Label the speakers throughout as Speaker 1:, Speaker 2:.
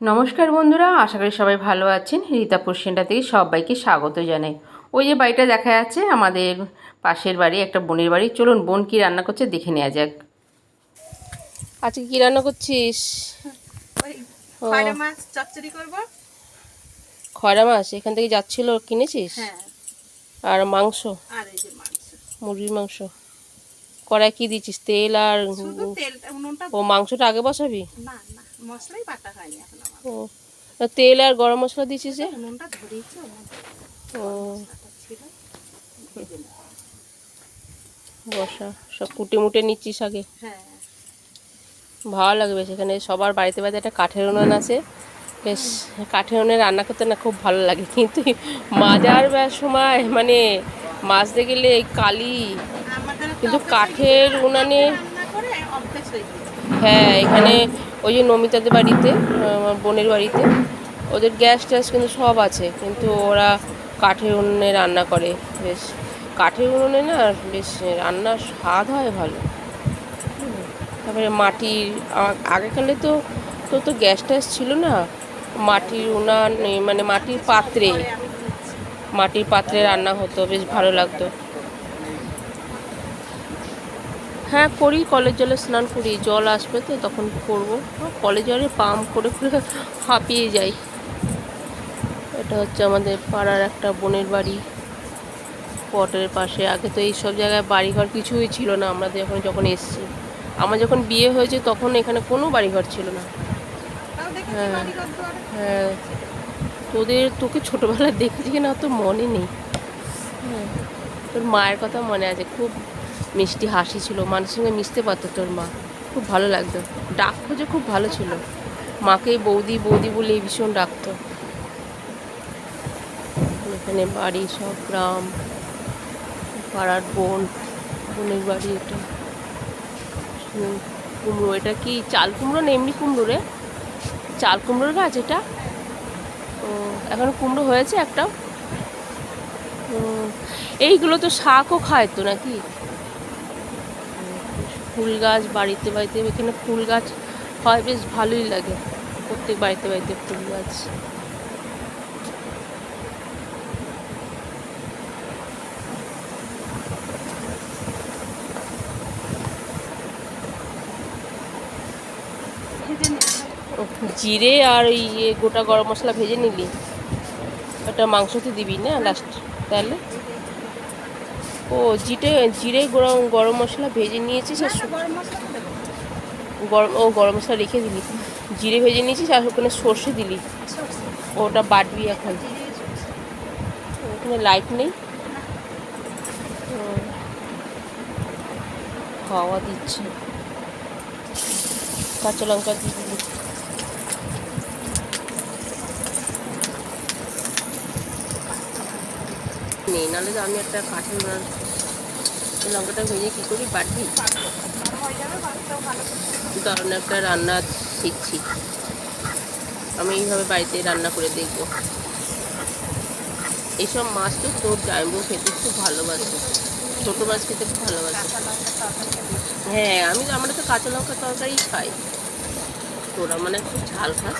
Speaker 1: নমস্কার বন্ধুরা আশা করি সবাই ভালো আছেন। রীতাপুর সেন্টার থেকে সবাইকে স্বাগত জানাই। ওই যে বাড়িটা দেখা যাচ্ছে আমাদের পাশের বাড়ি একটা বোনের বাড়ি। চলুন বোন কি রান্না করছে দেখে নেওয়া যাক। আজকে কি রান্না করছিস।
Speaker 2: খয়রা মাছ চচ্চড়ি করব।
Speaker 1: খয়রা মাছ? এখান থেকে যাচ্ছিল কিনেছিস?
Speaker 2: হ্যাঁ।
Speaker 1: আর মাংস?
Speaker 2: আর এই যে মাংস।
Speaker 1: মুরগির মাংস। কড়াই কি দিচ্ছিস তেল আর
Speaker 2: শুধু
Speaker 1: ও মাংসটা আগে বসাবি?
Speaker 2: না। মশলাই বাটা হয়নি এখন আমার।
Speaker 1: ও তেল আর গরম মশলা দিচ্ছিস যে?
Speaker 2: ধরিয়েছি উনুন
Speaker 1: ও।
Speaker 2: ছিল
Speaker 1: বসা সব কুটে মুটে নিচ্ছিস আগে।
Speaker 2: হ্যাঁ।
Speaker 1: ভালো লাগবে সেখানে সবার বাড়িতে বাড়িতে একটা কাঠের উনুন আছে। বেশ কাঠের উনুনে রান্না করতে না খুব ভালো লাগে কিন্তু মাজার সময় মানে মাছতে গেলে এই কালি কিন্তু কাঠের উনানে
Speaker 2: অভ্যেস হয়ে
Speaker 1: হ্যাঁ এখানে ওই যে নমিতাদের বাড়িতে আমার বোনের বাড়িতে, ওদের গ্যাস ট্যাস কিন্তু সব আছে, কিন্তু ওরা কাঠের উনুনে রান্না করে, বেশ কাঠের উনুনে না বেশ রান্নার স্বাদ হয় ভালো তারপরে মাটির আগেকালে তো তো তো গ্যাস ট্যাস ছিল না, মাটির উনান মানে মাটির পাত্রে। মাটির পাত্রে রান্না হতো, বেশ ভালো লাগতো হ্যাঁ করি কলের জলে স্নান করি জল আসবে তো তখন করব। কলের জলে পাম্প করে করে হাঁপিয়ে যাই। এটা হচ্ছে আমাদের পাড়ার একটা বোনের বাড়ি। পটের পাশে। আগে তো এই সব জায়গায় বাড়িঘর কিছুই ছিল না আমাদের যখন যখন এসছি। আমার যখন বিয়ে হয়েছে তখন এখানে কোনো বাড়িঘর ছিল না। হ্যাঁ। হ্যাঁ। তোদের তোকে ছোটোবেলায় দেখেছি কিনা অত মনে নেই। হ্যাঁ তোর মায়ের কথা মনে আছে। খুব মিষ্টি হাসি ছিল মানুষের সঙ্গে মিশতে পারতো তোর মা। খুব ভালো লাগতো। ডাক খোঁজে খুব ভালো ছিল। মাকে বৌদি বৌদি বলে ভীষণ ডাকতো। এখানে বাড়ি, সব গ্রাম, পাড়ার বোন, বোনের বাড়ি এটা। কুমড়ো, এটা কি চাল কুমড়ো না এমনি কুমড়ো রে? চাল কুমড়োর গাছ এটা? ও, এখন কুমড়ো হয়েছে একটা এইগুলো তো শাকও খায় তো নাকি? ফুল গাছ বাড়িতে বাড়িতে, এখানে ফুল গাছ হয়, বেশ ভালোই লাগে। প্রত্যেক বাড়িতে বাড়িতে ফুল গাছ। জিরে আর ওই ইয়ে গোটা গরম মশলা ভেজে নিলি। ওটা মাংসতে দিবি না লাস্ট তাহলে? ও জিটে জিরে গরম গরম মশলা ভেজে নিয়েছিস আর
Speaker 2: গরম,
Speaker 1: ও গরম মশলা রেখে দিলি। জিরে ভেজে নিয়েছিস আর ওখানে সর্ষে দিলি। ওটা বাটবি এখন। ওখানে লাইট নেই। হাওয়া দিচ্ছে। কাঁচা লঙ্কা দিয়ে দিলি। নেই, নাহলে তো আমি একটা কাঠের লঙ্কাটা ভেজে কী করি?
Speaker 2: করে
Speaker 1: দারুণ একটা রান্না শিখছি। আমি এইভাবে বাড়িতে রান্না করে দেখব। এইসব মাছ তো তোর জাইবু খেতে খুব ভালোবাসে। ছোটো মাছ খেতে খুব ভালোবাসে। হ্যাঁ আমি আমরা তো কাঁচা লঙ্কা তরকারি খাই। তোরা মানে একটু ঝাল খাস।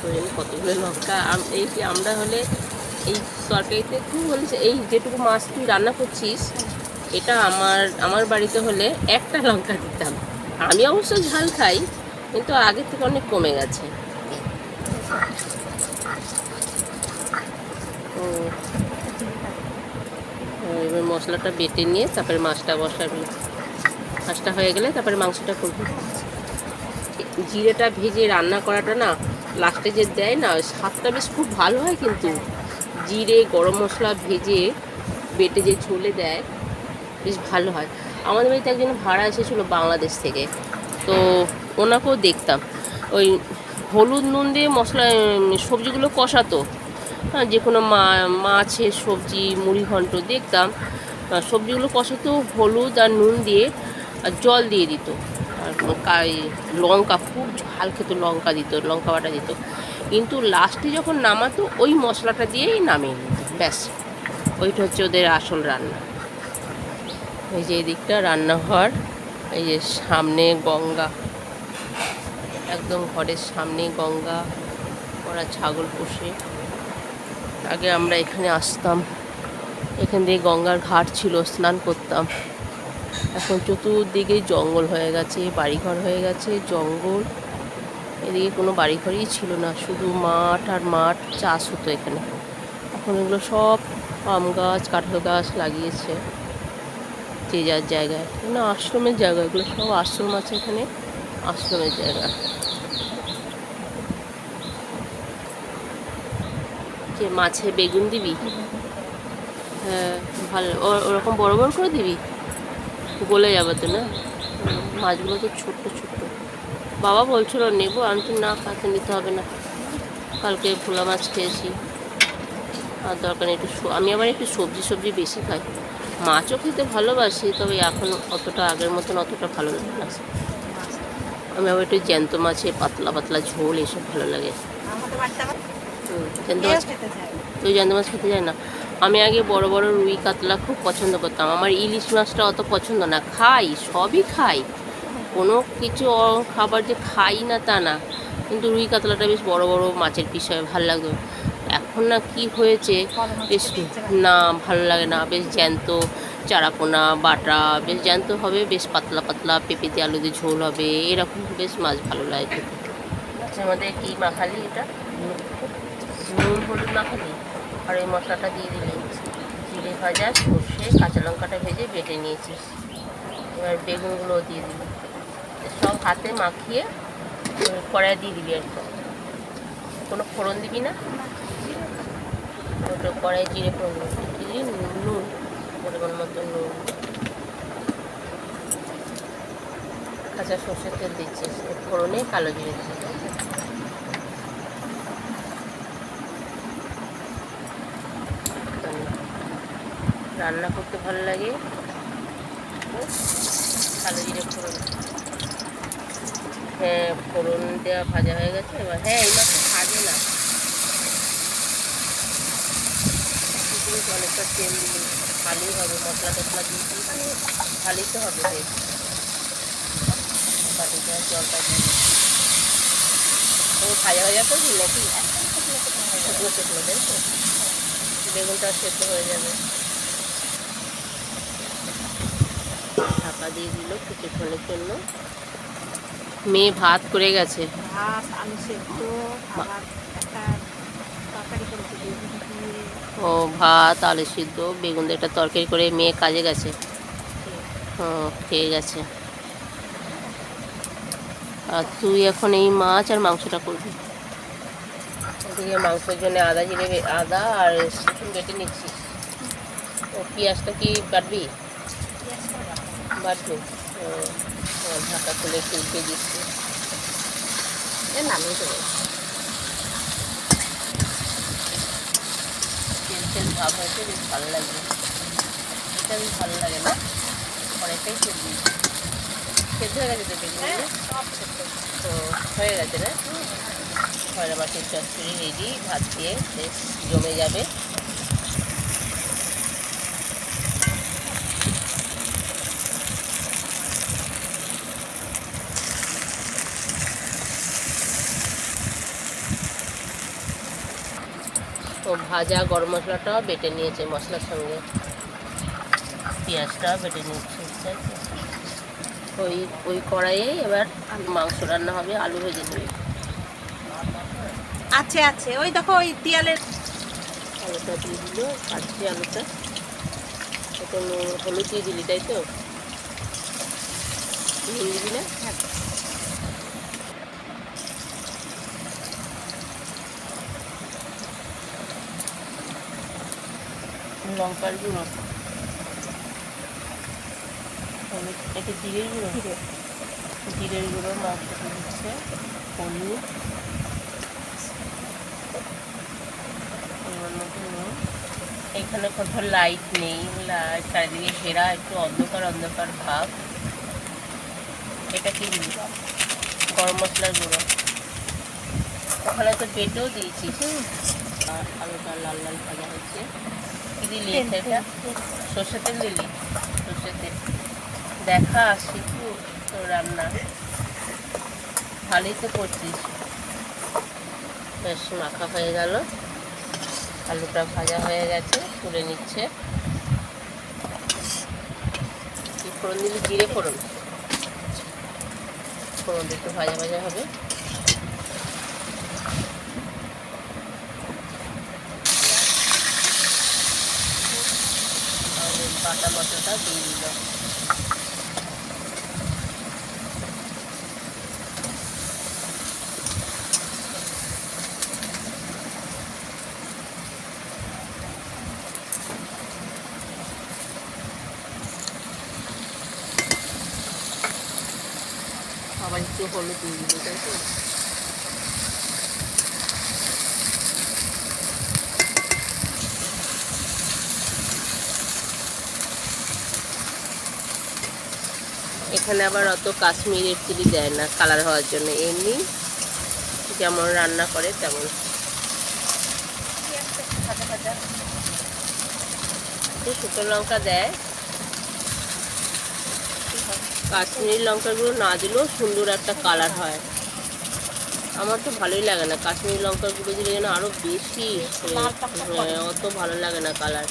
Speaker 1: তো কতগুলো লঙ্কা? এই যে আমরা হলে এই তরকারিতে তুই বলিস এই যেটুকু মাছ তুই রান্না করছিস, এটা আমার আমার বাড়িতে হলে একটা লঙ্কা দিতাম আমি অবশ্য ঝাল খাই, কিন্তু আগের থেকে অনেক কমে গেছে। এবার মশলাটা বেটে নিয়ে তারপরে মাছটা বসাবি। মাছটা হয়ে গেলে তারপরে মাংসটা করবি। জিরেটা ভেজে রান্না করাটা না লাস্টে যে দেয় না স্বাদটা বেশ খুব ভালো হয় কিন্তু। জিরে, গরম মশলা ভেজে বেটে যে ঝোলে দেয়, বেশ ভালো হয়। আমাদের বাড়িতে একজন ভাড়া এসেছিল বাংলাদেশ থেকে। তো ওনাকেও দেখতাম। ওই হলুদ নুন দিয়ে মশলা সবজিগুলো কষাতো। হ্যাঁ যে কোনো মা, মাছের সবজি, মুড়ি ঘন্ট দেখতাম। সবজিগুলো কষাতো, হলুদ আর নুন দিয়ে, আর জল দিয়ে দিত। আর লঙ্কা, খুব ঝাল খেত, লঙ্কা দিত, লঙ্কা বাটা দিত। কিন্তু লাস্টে যখন নামাতো, ওই মশলাটা দিয়েই নামিয়ে নিত। ব্যাস, ওইটা হচ্ছে ওদের আসল রান্না। এই যে এদিকটা রান্নাঘর, এই যে সামনে গঙ্গা। একদম ঘরের সামনে গঙ্গা, ওরা ছাগল পোষে। আগে আমরা এখানে আসতাম। এখান দিয়ে গঙ্গার ঘাট ছিল, স্নান করতাম। এখন চতুর্দিকে জঙ্গল হয়ে গেছে, বাড়িঘর হয়ে গেছে, জঙ্গল। এদিকে কোনো বাড়িঘরই ছিল না। শুধু মাঠ আর মাঠ চাষ হতো এখানে। এখন এগুলো সব আম গাছ, কাঁঠাল গাছ লাগিয়েছে যে যার জায়গায়। না আশ্রমের জায়গা, এগুলো সব আশ্রম আছে এখানে, আশ্রমের জায়গা। যে মাছে বেগুন দিবি? হ্যাঁ ভালো ওরকম বড় বড় করে দিবি? গলে যাবে তো না মাছগুলো তো ছোট্ট ছোট্ট। বাবা বলছিল নেব আমি তো না কাছে নিতে হবে না। কালকে ভোলা মাছ খেয়েছি। আর দরকার নেই একটু আমি আবার একটু সবজি সবজি বেশি খাই। মাছও খেতে ভালোবাসি তবে এখন অতটা আগের মতন অতটা ভালো লাগে না। আমি আবার একটু জ্যান্ত মাছে পাতলা পাতলা ঝোল এসব ভালো লাগে। জ্যান্ত মাছ তুই জ্যান্ত মাছ খেতে যায় না। আমি আগে বড় বড় রুই কাতলা খুব পছন্দ করতাম। আমার ইলিশ মাছটা অত পছন্দ না। খাই সবই খাই। কোনো কিছু খাবার যে খাই না তা না, কিন্তু রুই কাতলাটা বেশ বড় বড় মাছের পিস হয়, ভালো লাগতো। এখন না কি হয়েছে, বেশ। না, ভালো লাগে না, বেশ জ্যান্ত চারাপোনা, বাটা, বেশ জ্যান্ত হবে, বেশ পাতলা পাতলা পেঁপে দিয়ে আলু দিয়ে ঝোল হবে, এরকম বেশ মাছ ভালো লাগে আমাদের কি মাখালি এটা? নুন হলুদ মাখালি? আর ওই মশলাটা দিয়ে দিলে জিরে ভাজা, সর্ষে, কাঁচা লঙ্কাটা ভেজে বেটে নিয়েছিস এবার বেগুনগুলো দিয়ে দিবি সব হাতে মাখিয়ে কড়াই দিয়ে দিবি আর। কোনো ফোড়ন দিবি না ওটা কড়াই জিরে ফোড়ন দিবি, নুন, পরিমাণ মতো নুন কাঁচা সর্ষের তেল দিচ্ছিস এর ফোড়নে কালো জিরে? জানি। রান্না করতে ভালো লাগে কালো জিরে ফোড়ন হ্যাঁ ফোড়ন দেওয়া ভাজা হয়ে গেছে। এবার হ্যাঁ এই মাছটা ভাজে না। অনেকটা তেল দিলে ভালোই হবে, মশলা টশলা দিয়ে দিই ভালোই তো হবে বেশ বাটিটা জলটা দিয়ে দিই। ও ভাজা ভাজা করবি নাকি? শুকনো শুকনো, তাই তো? বেগুনটা সেদ্ধ হয়ে যাবে। ঢাকা দিয়ে দিল কিছুক্ষণের জন্য। মেয়ে ভাত করে গেছে। ও ভাত আলু সিদ্ধ বেগুন একটা তরকারি করে মেয়ে কাজে গেছে। ও খেয়ে গেছে। আর তুই এখন এই মাছ আর মাংসটা করবি? মাংসের জন্য আদা জিরে আদা আর রসুন বেটে নিচ্ছিস। ও পেঁয়াজটা কি কাটবি? বাটবি। ও, ঢাকা খুলে একটু দিচ্ছি।
Speaker 2: এ নামিয়ে দেবো।
Speaker 1: তেল তেল ভাব হয়েছে বেশ ভালো লাগবে এটা বেশ ভালো লাগে না। অনেকটাই সেদ্ধ সেদ্ধ হয়ে গেছে তো বেগুন
Speaker 2: হ্যাঁ সেদ্ধ
Speaker 1: তো হয়ে গেছে না? ছয়টা মাছের চচ্চড়ি রেডি ভাত দিয়ে বেশ জমে যাবে। ভাজা গরম মশলাটাও বেটে নিয়েছে মশলার সঙ্গে। পেঁয়াজটাও বেটে নিচ্ছে তো? ওই ওই কড়াইয়ে এবার মাংস রান্না হবে আলু ভেজে দেবে
Speaker 2: আছে আছে। ওই দেখো ওই দেয়ালের
Speaker 1: আলুটা দিয়ে দিল কাটছি আলুটা। এটা নুন হলুদ দিয়ে দিলি তাই তো? নুন দিবি না? লঙ্কার গুঁড়ো। এটা জিরের গুঁড়ো? জিরের গুঁড়ো মাংসটা দিচ্ছে হলুদ। এখানে কোথাও লাইট নেই লা- চারিদিকে ঘেরা একটু অন্ধকার অন্ধকার ভাব। এটা কি গরম মশলার গুঁড়ো। ওখানে তো বেটেও দিয়েছি। আর আলুটা লাল লাল ভাজা হচ্ছে দিলি এটা। সর্ষে তেল দিলি সর্ষে তেল। দেখা, শিখু, তোর রান্না। ভালোই তো করছিস। বেশ, মাখা হয়ে গেল। আলুটা ভাজা হয়ে গেছে, তুলে নিচ্ছে। ফোড়ন দিলি জিরে ফোড়ন। ফোড়ন একটু ভাজা ভাজা হবে। বাটা মশলাটা দিয়ে দিল। আবার একটু হলুদ দিয়ে দিল তাই তো? এখানে আবার অত কাশ্মীরের চিলি দেয় না কালার হওয়ার জন্য। এমনি যেমন রান্না করে তেমন। শুকনো লঙ্কা দেয়। কাশ্মীরি লঙ্কাগুলো না দিলেও সুন্দর একটা কালার হয়। আমার তো ভালোই লাগে না কাশ্মীরি লঙ্কাগুলো দিলে যেন আরও বেশি হ্যাঁ, অত ভালো লাগে না কালার।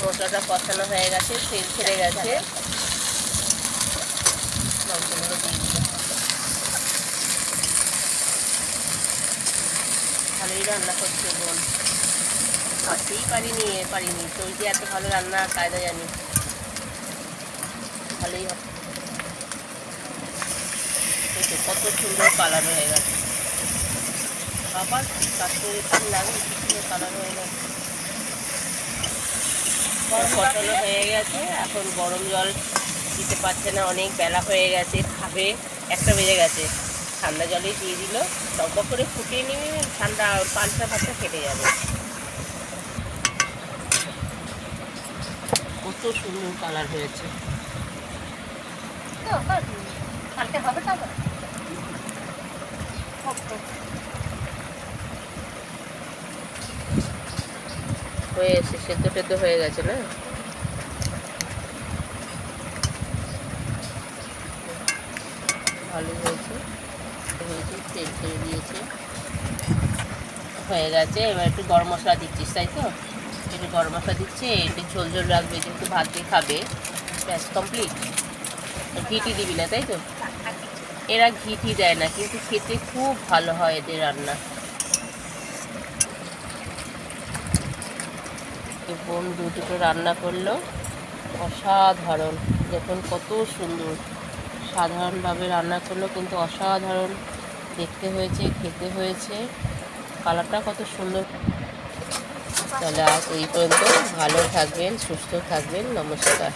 Speaker 1: মশলাটা কষানো হয়ে গেছে তেল ছেড়ে গেছে লঙ্কাগুলো দিয়ে দিলাম। ভালোই রান্না করছে বোন। ভাবতেই পারিনি এ পারিনি। তুই যে এত ভালো রান্না কায়দা জানি। ভালোই হবে। কত সুন্দর কালার হয়ে গেছে। আবার কাশ্মীরি ফুল লাগে কি সুন্দর কালার হয়ে গেছে। কষানো হয়ে গেছে এখন গরম জল দিতে পারছে না অনেক বেলা হয়ে গেছে খাবে একটা বেজে গেছে। ঠান্ডা জলেই দিয়ে দিল। টকবক করে ফুটিয়ে নিবি ঠান্ডা পাঁচটা পাঁচটা কেটে যাবে। কত সুন্দর কালার হয়েছে।
Speaker 2: কালকে হবে হোক।
Speaker 1: হয়ে এসে সেদ্ধ টেদ্ধ হয়ে গেছে না? ভালো হয়েছে। হয়েছে তেল ছেড়ে দিয়েছে হয়ে গেছে। এবার একটু গরম মশলা দিচ্ছিস, তাই তো? একটু গরম মশলা দিচ্ছে, একটু ঝোল ঝোল রাখবে যেহেতু ভাত দিয়ে খাবে। ব্যাস কমপ্লিট ঘিটি দিবি না, তাই তো। এরা ঘিটি দেয় না, কিন্তু খেতে খুব ভালো হয় এদের রান্না। বোন দু দুটো রান্না করল। অসাধারণ। দেখুন কত সুন্দর। সাধারণভাবে রান্না করল, কিন্তু অসাধারণ। দেখতে হয়েছে, খেতে হয়েছে। কালারটা কত সুন্দর। তাহলে আজ এই পর্যন্ত। ভালো থাকবেন, সুস্থ থাকবেন। নমস্কার।